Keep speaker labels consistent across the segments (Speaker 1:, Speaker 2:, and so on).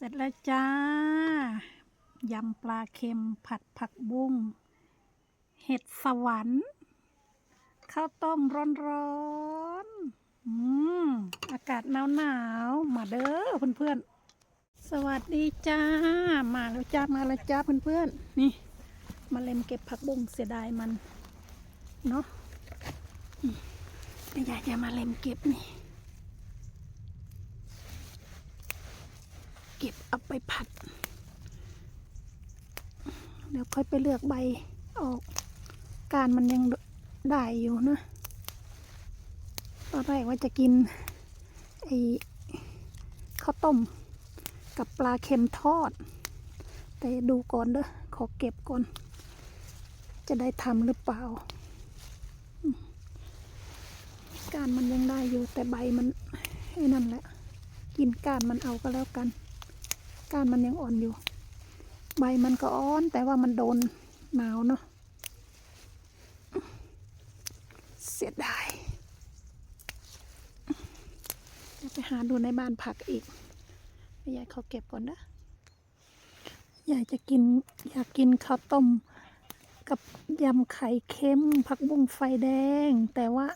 Speaker 1: เสร็จแล้วจ้ายำปลาเค็มผัดผักบุ้งเห็ดสวรรค์ข้าวต้มร้อนๆอืมอากาศหนาวๆมาเด้อเพื่อนๆ สวัสดีจ้า มาแล้วจ้ามาแล้วจ้าเพื่อนๆ นี่ มาเล็มเก็บผักบุ้งเสียดายมัน เนาะอืมเดี๋ยวยาจะมาเล็มเก็บนี่ เก็บเอาไปผัด เดี๋ยวค่อยไปเลือกใบออก การมันยังได้อยู่นะตอนแรกว่าจะกินไอ้ข้าวต้มกับปลาเค็มทอด แต่ดูก่อนเด้อขอเก็บก่อน จะได้ทำหรือเปล่า การมันยังได้อยู่แต่ใบมันไอ้นั่นแหละ กินกานมันเอาก็แล้วกัน ก้านมันยังอ่อนอยู่ ใบมันก็อ่อนแต่ว่ามันโดนหนาวเนาะเสียดายจะไปหาดูในบ้านผักอีกยายเขาเก็บก่อนนะยายจะกินอยากกินข้าวต้มกับยำไข่เค็มผักบุ้งไฟแดง แต่ว่า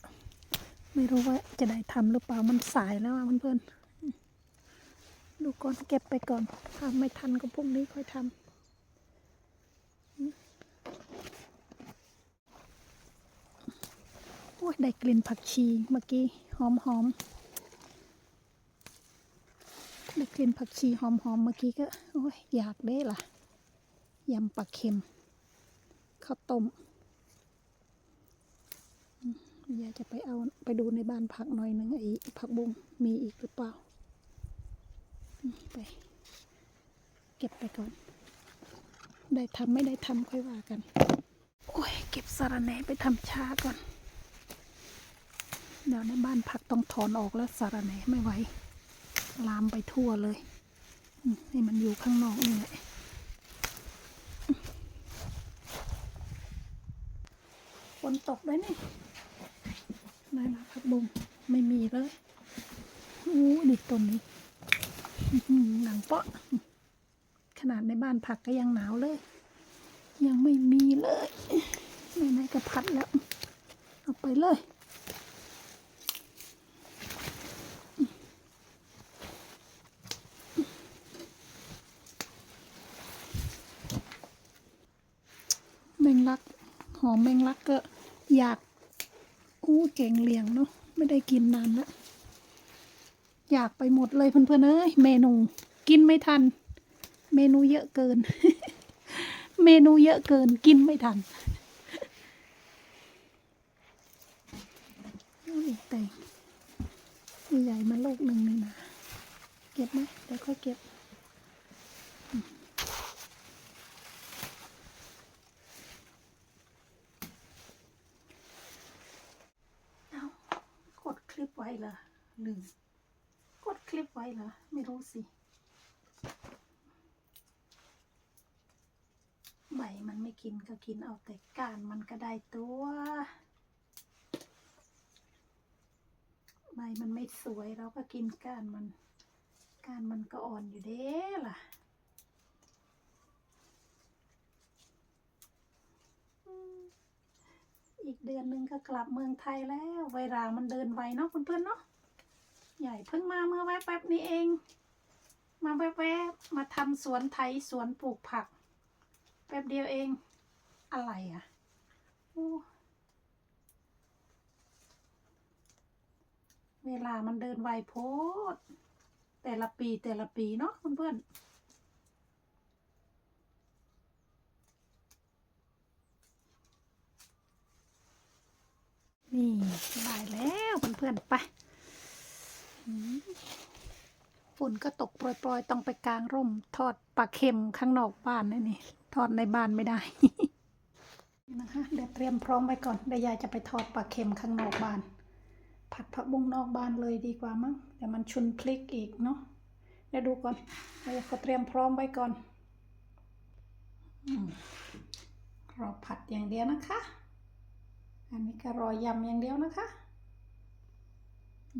Speaker 1: ไม่รู้ว่าจะได้ทำหรือเปล่ามันสายแล้วอะเพื่อนๆ ดูก่อนเก็บไปก่อน ถ้าไม่ทันก็พรุ่งนี้ค่อยทำโอ้ยได้กลิ่นผักชีเมื่อกี้หอมหอมได้กลิ่นผักชีหอมหอมเมื่อกี้ก็โอ้ยอยากได้ล่ะยำปลาเค็มข้าวต้มอยากจะไปเอาไปดูในบ้านผักหน่อยหนึงไอ้ผักบุ้งมีอีกหรือเปล่า ไป เก็บไปก่อน ได้ทำไม่ได้ทำค่อยว่ากัน โอ้ย เก็บสาระแหน่ไปทำชาก่อน เดี๋ยวในบ้านผักต้องถอนออกแล้วสาระแหน่ไม่ไหว ลามไปทั่วเลยอืมให้มันอยู่ข้างนอกนี่แหละฝนตกด้วยนี่นายละผักบุงไม่มีเลยอู้ดิต้นนี้ หนังเปาะ ขนาดในบ้านผักก็ยังหนาวเลย ยังไม่มีเลยไหนๆก็พัดแล้ว เอาไปเลยแมงลัก หอมแมงลักก็อยากอู้เก่งเลียงเนาะไม่ได้กินนานแล้ว อยากไปหมดเลยเพื่อนๆเอ้ยเมนูกินไม่ทัน เมนูเยอะเกิน เมนูเยอะเกินกินไม่ทันเอาอีกแต่งใหญ่มาลูกหนึ่งเลยนะเก็บไหมเดี๋ยวค่อยเก็บเอากดคลิปไว้เหรอลืมกดค ลิปไว้เหรอ ไม่รู้สิ ใบมันไม่กินก็กินเอาแต่ก้านมันก็ได้ตัว ใบมันไม่สวยเราก็กินก้านมัน ก้านมันก็อ่อนอยู่เด้ล่ะอีกเดือนนึงก็กลับเมืองไทยแล้วเวลามันเดินไวเนาะเพื่อนๆเนาะ ใหญ่เพิ่งมาเมื่อแวบๆนี้เอง มาแวบๆมาทำสวนไทยสวนปลูกผัก แป๊บเดียวเอง อะไรอะเวลามันเดินไวโพด แต่ละปีแต่ละปีเนาะเพื่อนๆนี่ได้แล้วเพื่อนๆไป ฝนก็ตกโปรยๆ ต้องไปกลางร่ม ทอดปลาเค็มข้างนอกบ้านนี่นี่ ทอดในบ้านไม่ได้นะคะเดี๋ยวเตรียมพร้อมไว้ก่อนเดี๋ยวยายจะไปทอดปลาเค็มข้างนอกบ้าน ผัดผักบุ้งนอกบ้านเลยดีกว่ามั้งเดี๋ยวมันชุนพลิกอีกเนาะเดี๋ยวดูก่อนเดี๋ยวก็เตรียมพร้อมไว้ก่อนอรอผัดอย่างเดียวนะคะ อันนี้ก็รอยำอย่างเดียวนะคะ อ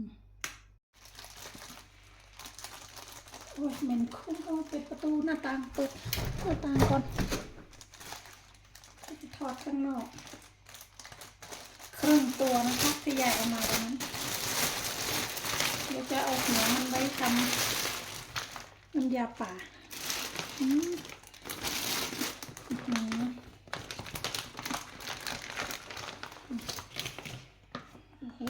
Speaker 1: โอ้ยเหม็นคุ้มก็ปิดประตูหน้าต่างเปิดหน้าต่างก่อนจะถอดข้างนอกครึ่งตัวนะคะที่ใหญ่ออกมาตรงนั้นเดี๋ยวจะเอาหัวมันไว้ทำน้ำยาป่าอืมอื้อหือโอ้โห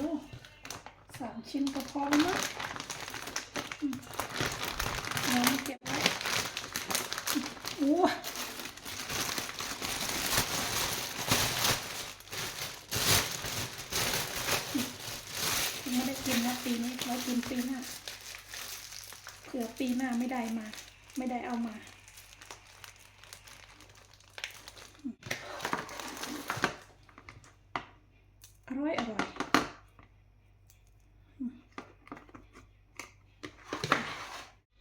Speaker 1: สามชิ้นก็พอแล้วมั้งอืมเอามาเก็บไว้โอ้ยังไม่ได้กินนะปีนี้เรากิน ปีหน้าเผื่อปีหน้าไม่ได้มา ไม่ได้เอามาอร่อยอร่อยอืม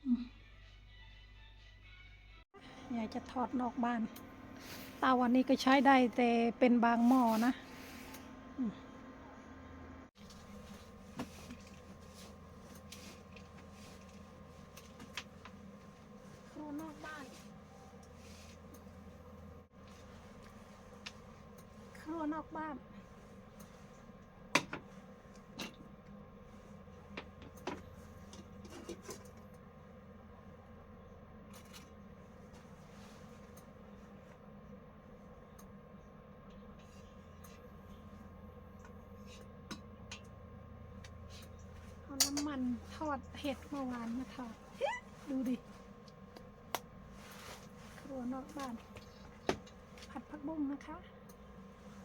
Speaker 1: อืมอยากจะทอดนอกบ้านเตาวันนี้ก็ใช้ได้แต่เป็นบางหม้อนะอืมครัวนอกบ้าน ครัว นอกบ้าน เอาน้ำมันทอดเห็ดเมื่อวานมาทอดดูดิครัวนอกบ้าน ผัดผักบุ้งนะคะ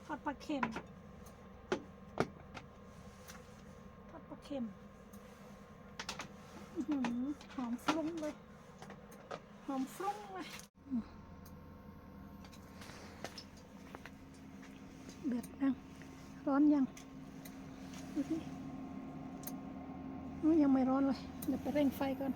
Speaker 1: ทอดปลาเค็ม ทอดปลาเค็มหอมฟรุ้งเลย หอมฟรุ้งเลย เดือดยังร้อนยัง ดูสิอุ๊ยยังไม่ร้อนเลย เดี๋ยวไปเร่งไฟก่อน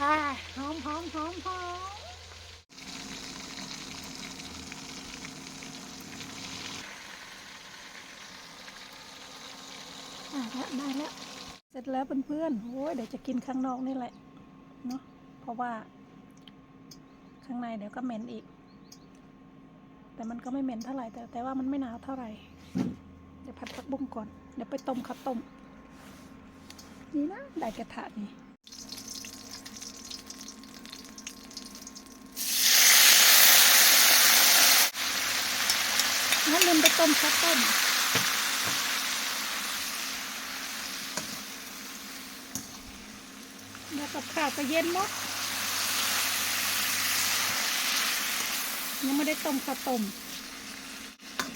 Speaker 1: อ่า หอมหอมอะได้แล้ว เสร็จแล้วเพื่อนๆโอ้ยเดี๋ยวจะกินข้างนอกนี่แหละ เนาะเพราะว่า ข้างในเดี๋ยวก็เหม็นอีก แต่มันก็ไม่เหม็นเท่าไหร่ แต่แต่ว่ามันไม่หนาวเท่าไหร่ เดี๋ยวผัดผักบุ้งก่อน เดี๋ยวไปต้มข้าวต้ม นี่นะ ได้กระทะนี่ งั้นลืมไปต้มข้าวต้มแล้วกับข้าวก็เย็นหมดยังไม่ได้ต้มข้าวต้ม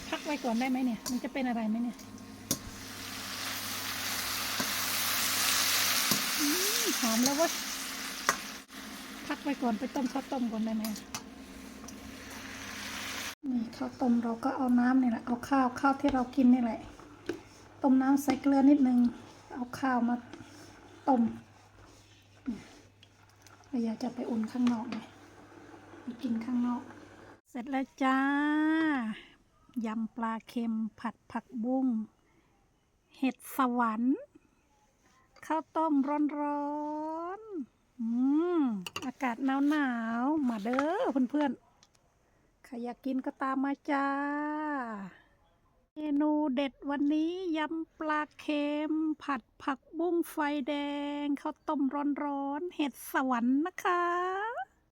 Speaker 1: พักไว้ก่อนได้ไหมเนี่ย มันจะเป็นอะไรไหมเนี่ยหอมแล้วเว้ยพักไว้ก่อนไปต้มข้าวต้มก่อนได้ไหม นี่ข้าวต้มเราก็เอาน้ำนี่แหละเอาข้าวข้าวที่เรากินนี่แหละต้มน้ำใส่เกลือนิดนึง เอาข้าวมาต้มเราอยากจะไปอุ่นข้างนอกไงไปกินข้างนอก เสร็จแล้วจ้ายำปลาเค็มผัดผักบุ้งเห็ดสวรรค์ข้าวต้มร้อนๆอืมอากาศหนาวๆมาเด้อเพื่อนๆ ครอยากกินก็ตามมาจ้า เมนูเด็ดวันนี้ยำปลาเค็ม ผัดผักบุ้งไฟแดงข้าวต้มร้อนๆ เห็ดสวรรค์นะคะ